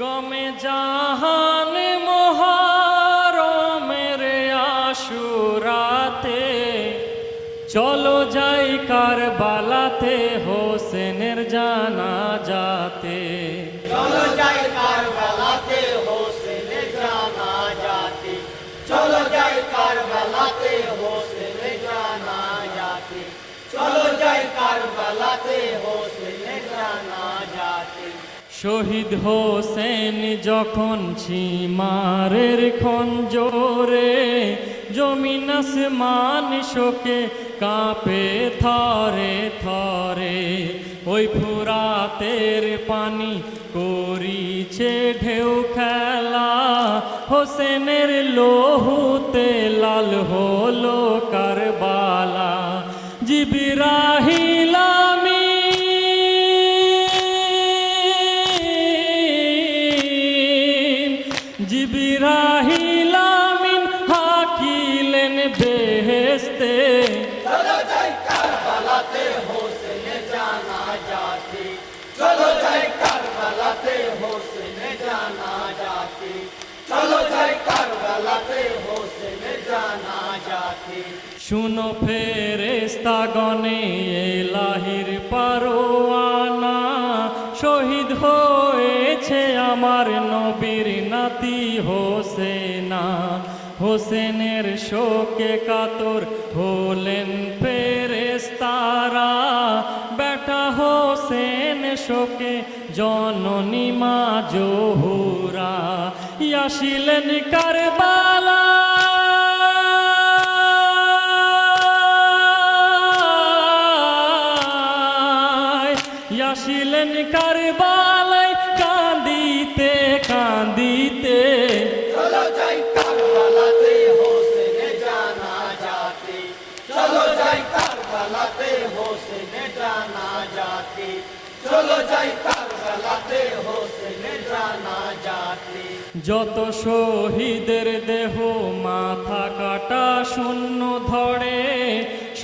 গমে জাহান মহারমের আশুরাতে। চলো যাই কারবালাতে হোসেনের জানা যাতে চলো যাই কারবালাতে। শহীদ হোসেন যখন সীমারের খঞ্জোরে জমিন আসমান শোকে কাঁপে থরে থরে, ওই ফুরাতের পানি করিছে ঢেউ খেলা। হোসেনের লোহুতে লাল হলো কারবালা। জিবিরাহিলামি জিবিরাহিলামিন হাকিলেন বেহেস্তে চলো যাই কারবালাতে হোসেনে জানা জাতি। চলো যাই কারবালাতে হোসেনে জানা জাতি। চলো যাই কারবালাতে হোসেনে জানা জাতি। শুনো ফেরেস্তাগণে এলাহির পারোয়ানা। শহীদ হয়েছে আমার নবীর নাতি হোসেনা। হোসেনের শোকে কাতর হলেন ফেরেস্তারা বেটা হোসেন শোকে জননী মা জহুরা। ইয়াসিলেন কারবালা ইয়াসিলেন কারবালায় কান্দিতে কান্দিতে। চলো যাই কারবালাতে হোসেনে জানা জাতি। চলো যাই কারবালাতে হোসেনে জানা জাতি। চলো যাই কারবালাতে হোসেনে জানা জাতি। যত শহীদের দেহ মাথা কাটা শূন্য ধরে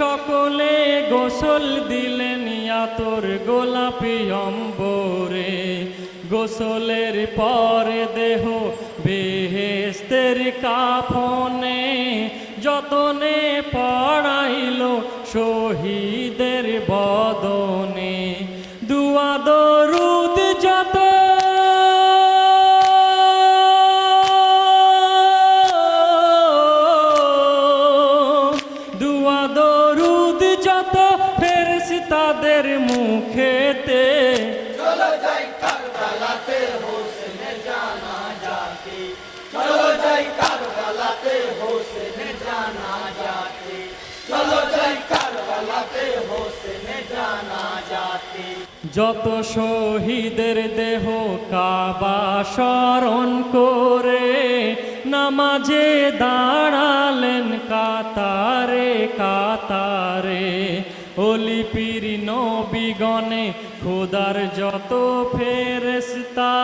সকলে গোসল দিলেন আতর গোলাপি অম্বরে গোসলের পরে দেহ বেহেস্তের কাফনে যতনে পড়াইল শহীদের বদনে। তাদের মুখেতে? চলো যাই কারবালাতে হোসেনে জানা চলো যাই কারবালাতে হোসেনে জানা চলো যাই কারবালাতে হোসেনে জানা যত শহীদের দেহ কাবা স্মরণ করে নামাজে দাঁড়ালেন কাতারে কাতারে। অলিপির নবীগণে খোদার যত ফেরেস্তা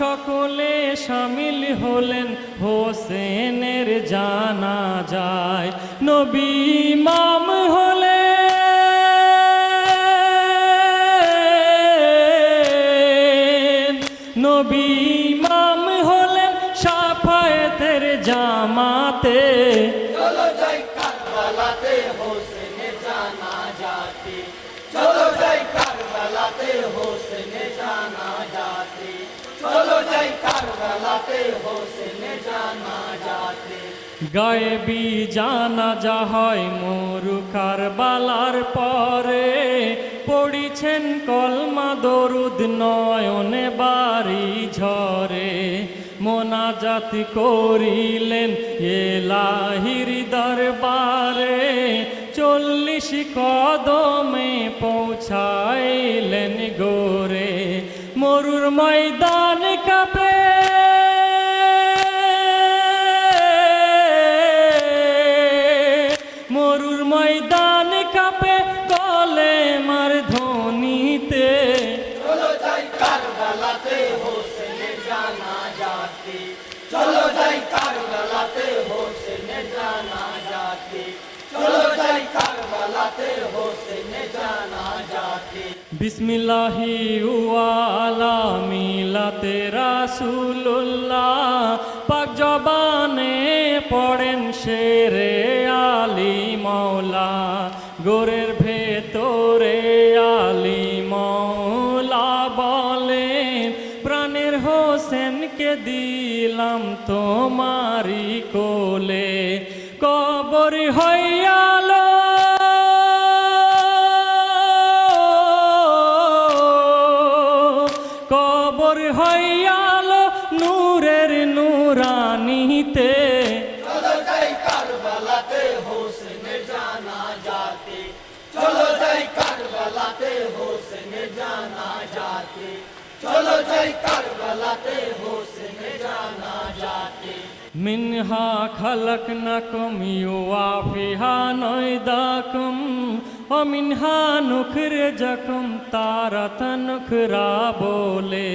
সকলে সামিল হলেন হোসেনের জানা যায়। নবী মাম হলেন, নবী মাম হলেন সাফায়েতের জামাতে। চলো যাই হোসেনে। জানা জানা গায়েবি জানা যা হয় মরু কারবালার পরে, পড়িছেন কলমা দরুদ নয়নে বাড়ি ঝরে। মোনাজাত করিলেন এলাহির দরবারে চল্লিশ কদমে পৌঁছাইলেন গোরে মরুর ময়দান কাপে। মরুর ময়দান বিসমিল্লাহি ওয়ালা মিলাতে রাসূলুল্লাহ। পাক জবানে পড়েন শেরে আলী মৌলা গোরের ভেতরে আলী মৌলা বলেন, প্রাণের হোসেনকে দিলাম তোমারি কোলে। কবর হইয়ালো কবর হইয়ালো নূরের নূরানিতে। চলো যাই কারবালাতে হোসেনের জানা যাতে চলো যাই কারবালাতে হোসেনের জানা যাতে চলো যাই কারবালাতে হোসেনের জানা যাতে মিনহা খালাকনাকুম ইউআফিহা নয়দাকুম ও মিনহা নুখরিজাকুম তারাতান নুখরা বলে,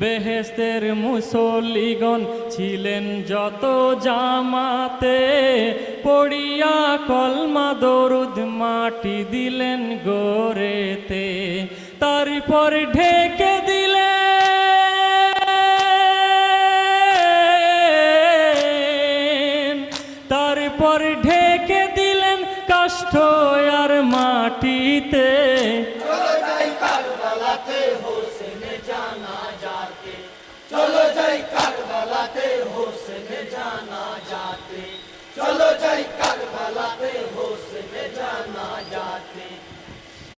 বেহেস্তের মুসল্লিগণ ছিলেন যত জামাতে, পড়িয়া কলমা দরুদ মাটি দিলেন গোরেতে, তারপর ঢেকে দিলেন। তারপর ঢেকে দিলেন কাষ্ঠ